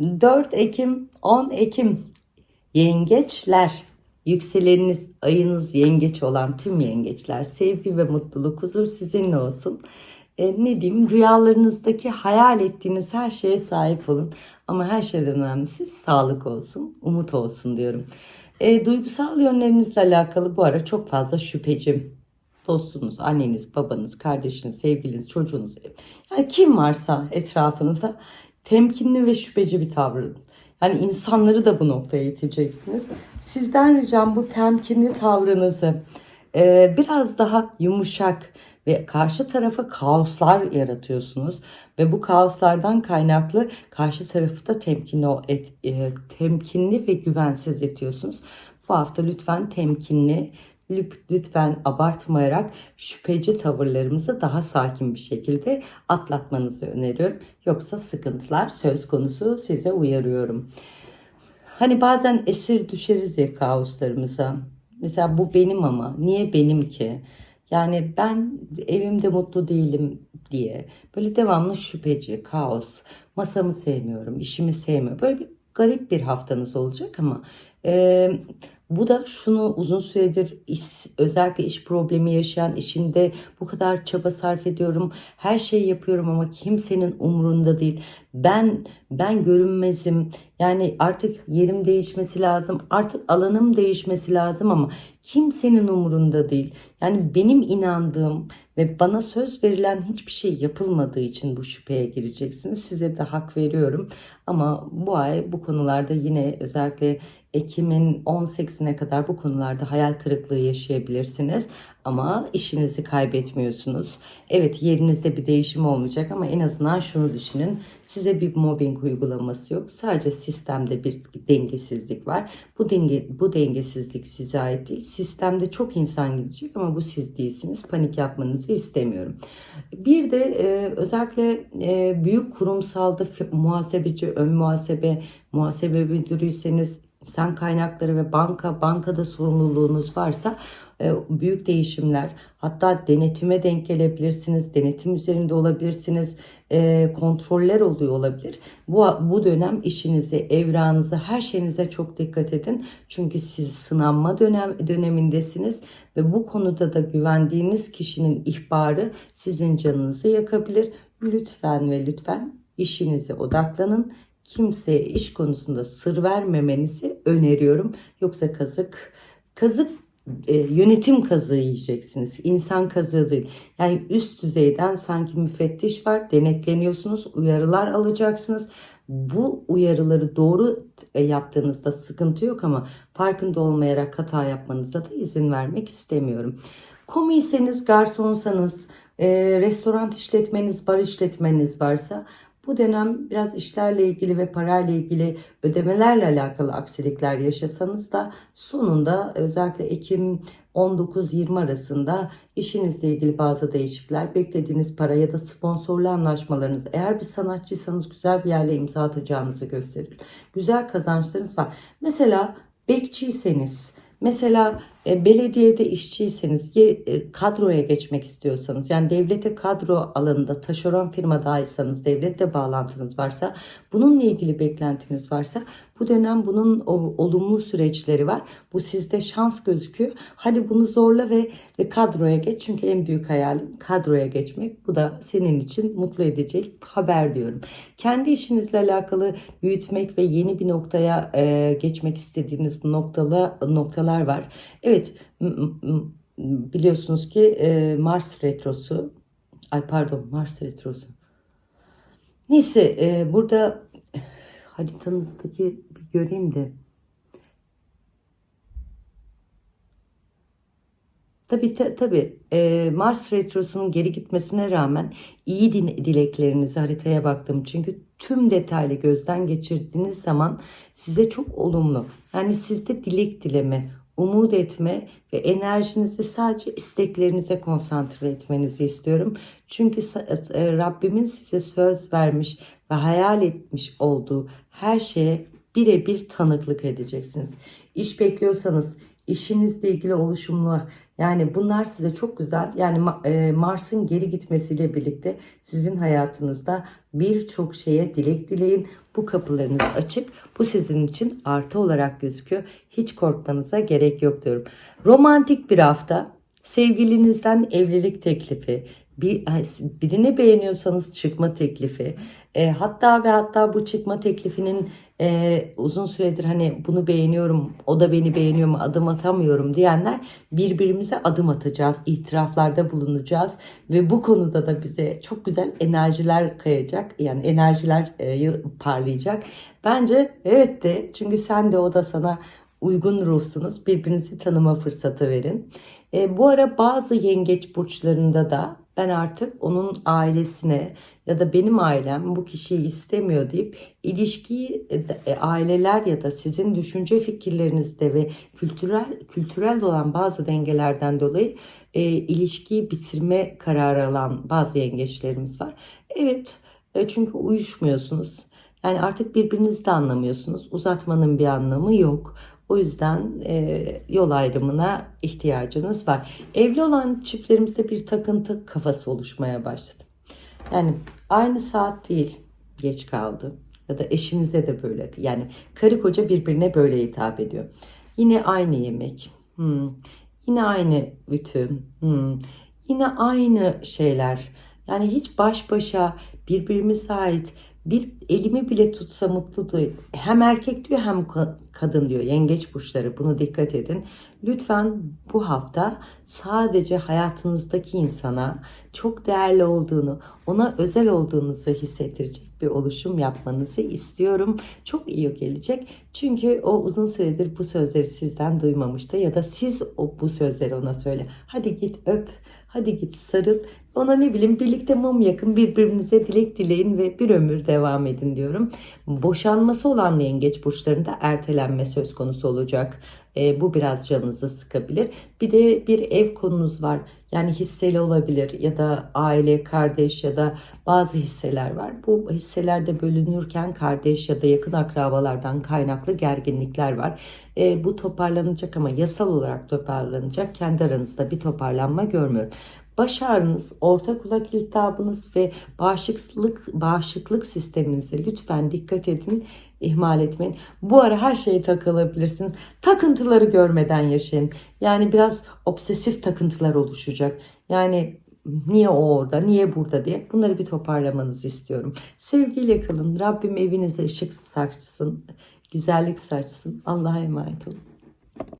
4 Ekim, 10 Ekim yengeçler. Yükseleniniz, ayınız yengeç olan tüm yengeçler. Sevgi ve mutluluk, huzur sizinle olsun. E, ne diyeyim, rüyalarınızdaki hayal ettiğiniz her şeye sahip olun. Ama her şeyden önemlisi sağlık olsun, umut olsun diyorum. E, duygusal yönlerinizle alakalı bu ara çok fazla şüphecim. Dostunuz, anneniz, babanız, kardeşiniz, sevgiliniz, çocuğunuz. Yani kim varsa etrafınızda temkinli ve şüpheci bir tavrınız. Yani insanları da bu noktaya iteceksiniz. Sizden ricam bu temkinli tavrınızı e, biraz daha yumuşak ve karşı tarafa kaoslar yaratıyorsunuz ve bu kaoslardan kaynaklı karşı tarafı da temkinli et, e, temkinli ve güvensiz etiyorsunuz. Bu hafta lütfen temkinli, lütfen abartmayarak şüpheci tavırlarımızı daha sakin bir şekilde atlatmanızı öneriyorum. Yoksa sıkıntılar söz konusu size uyarıyorum. Hani bazen esir düşeriz ya kaoslarımıza. Mesela bu benim ama niye benim ki? Yani ben evimde mutlu değilim diye. Böyle devamlı şüpheci, kaos. Masamı sevmiyorum, işimi sevmiyorum. Böyle bir garip bir haftanız olacak ama e, bu da şunu uzun süredir iş, özellikle iş problemi yaşayan işinde bu kadar çaba sarf ediyorum. Her şeyi yapıyorum ama kimsenin umurunda değil. Ben ben görünmezim. Yani artık yerim değişmesi lazım. Artık alanım değişmesi lazım ama kimsenin umurunda değil. Yani benim inandığım ve bana söz verilen hiçbir şey yapılmadığı için bu şüpheye gireceksiniz. Size de hak veriyorum. Ama bu ay bu konularda yine özellikle Ekim'in 18'ine kadar bu konularda hayal kırıklığı yaşayabilirsiniz. Ama işinizi kaybetmiyorsunuz. Evet yerinizde bir değişim olmayacak ama en azından şunu düşünün. Size bir mobbing uygulaması yok. Sadece sistemde bir dengesizlik var. Bu denge bu dengesizlik size ait değil. Sistemde çok insan gidecek ama bu siz değilsiniz. Panik yapmanızı istemiyorum. Bir de e, özellikle e, büyük kurumsalda muhasebeci, ön muhasebe, muhasebe müdürüyseniz insan kaynakları ve banka, bankada sorumluluğunuz varsa e, büyük değişimler, hatta denetime denk gelebilirsiniz, denetim üzerinde olabilirsiniz, e, kontroller oluyor olabilir. Bu, bu dönem işinize, evranınıza, her şeyinize çok dikkat edin. Çünkü siz sınanma dönem, dönemindesiniz ve bu konuda da güvendiğiniz kişinin ihbarı sizin canınızı yakabilir. Lütfen ve lütfen işinize odaklanın kimseye iş konusunda sır vermemenizi öneriyorum. Yoksa kazık, kazık e, yönetim kazığı yiyeceksiniz. İnsan kazığı değil. Yani üst düzeyden sanki müfettiş var, denetleniyorsunuz, uyarılar alacaksınız. Bu uyarıları doğru e, yaptığınızda sıkıntı yok ama farkında olmayarak hata yapmanıza da izin vermek istemiyorum. Komiyseniz, garsonsanız, e, restoran işletmeniz, bar işletmeniz varsa bu dönem biraz işlerle ilgili ve parayla ilgili ödemelerle alakalı aksilikler yaşasanız da sonunda özellikle Ekim 19-20 arasında işinizle ilgili bazı değişiklikler, beklediğiniz para ya da sponsorlu anlaşmalarınız, eğer bir sanatçıysanız güzel bir yerle imza atacağınızı gösterir. Güzel kazançlarınız var. Mesela bekçiyseniz, Mesela belediyede işçiyseniz, e, kadroya geçmek istiyorsanız, yani devlete kadro alanında taşeron firmadaysanız, devletle bağlantınız varsa, bununla ilgili beklentiniz varsa, bu dönem bunun olumlu süreçleri var. Bu sizde şans gözüküyor. Hadi bunu zorla ve e, kadroya geç. Çünkü en büyük hayalin kadroya geçmek. Bu da senin için mutlu edecek haber diyorum. Kendi işinizle alakalı büyütmek ve yeni bir noktaya e, geçmek istediğiniz noktalı noktalar var. M- biliyorsunuz ki e, Mars retrosu ay pardon Mars retrosu. Neyse e, burada haritanızdaki bir göreyim de. Tabii ta- tabii e, Mars retrosunun geri gitmesine rağmen iyi dileklerinizi haritaya baktım. Çünkü tüm detaylı gözden geçirdiğiniz zaman size çok olumlu. Yani sizde dilek dileme, umut etme ve enerjinizi sadece isteklerinize konsantre etmenizi istiyorum. Çünkü sa- e, Rabbimin size söz vermiş ve hayal etmiş olduğu her şeye birebir tanıklık edeceksiniz. İş bekliyorsanız işinizle ilgili oluşumlar yani bunlar size çok güzel yani e, Mars'ın geri gitmesiyle birlikte sizin hayatınızda birçok şeye dilek dileyin. Bu kapılarınız açık. Bu sizin için artı olarak gözüküyor. Hiç korkmanıza gerek yok diyorum. Romantik bir hafta. Sevgilinizden evlilik teklifi, bir, birini beğeniyorsanız çıkma teklifi, e, hatta ve hatta bu çıkma teklifinin e, uzun süredir hani bunu beğeniyorum, o da beni beğeniyor mu adım atamıyorum diyenler birbirimize adım atacağız, itiraflarda bulunacağız ve bu konuda da bize çok güzel enerjiler kayacak, yani enerjiler e, parlayacak. Bence evet de çünkü sen de o da sana uygun ruhsunuz. Birbirinizi tanıma fırsatı verin. E, bu ara bazı yengeç burçlarında da ben artık onun ailesine ya da benim ailem bu kişiyi istemiyor deyip ilişkiyi e, aileler ya da sizin düşünce fikirlerinizde ve kültürel kültürel olan bazı dengelerden dolayı e, ilişkiyi bitirme kararı alan bazı yengeçlerimiz var. Evet e, çünkü uyuşmuyorsunuz. Yani artık birbirinizi de anlamıyorsunuz. Uzatmanın bir anlamı yok. O yüzden e, yol ayrımına ihtiyacınız var. Evli olan çiftlerimizde bir takıntı kafası oluşmaya başladı. Yani aynı saat değil geç kaldı ya da eşinize de böyle yani karı koca birbirine böyle hitap ediyor. Yine aynı yemek. Hmm. Yine aynı ütü. Hmm. Yine aynı şeyler. Yani hiç baş başa birbirimize ait bir elimi bile tutsa mutlu değil. Hem erkek diyor hem kadın diyor. Yengeç burçları bunu dikkat edin. Lütfen bu hafta sadece hayatınızdaki insana çok değerli olduğunu, ona özel olduğunuzu hissettirecek bir oluşum yapmanızı istiyorum. Çok iyi gelecek. Çünkü o uzun süredir bu sözleri sizden duymamıştı ya da siz o bu sözleri ona söyle. Hadi git öp, hadi git sarıl. Ona ne bileyim birlikte mum yakın birbirinize dilek dileyin ve bir ömür devam edin diyorum. Boşanması olan yengeç burçlarında ertelenme söz konusu olacak. E, bu biraz canınızı sıkabilir. Bir de bir ev konunuz var. Yani hisseli olabilir ya da aile, kardeş ya da bazı hisseler var. Bu hisselerde bölünürken kardeş ya da yakın akrabalardan kaynaklı gerginlikler var. E, bu toparlanacak ama yasal olarak toparlanacak. Kendi aranızda bir toparlanma görmüyorum baş ağrınız, orta kulak iltihabınız ve bağışıklık bağışıklık sisteminize lütfen dikkat edin, ihmal etmeyin. Bu ara her şeye takılabilirsiniz. Takıntıları görmeden yaşayın. Yani biraz obsesif takıntılar oluşacak. Yani niye o orada, niye burada diye bunları bir toparlamanızı istiyorum. Sevgiyle kalın. Rabbim evinize ışık saçsın, güzellik saçsın. Allah'a emanet olun.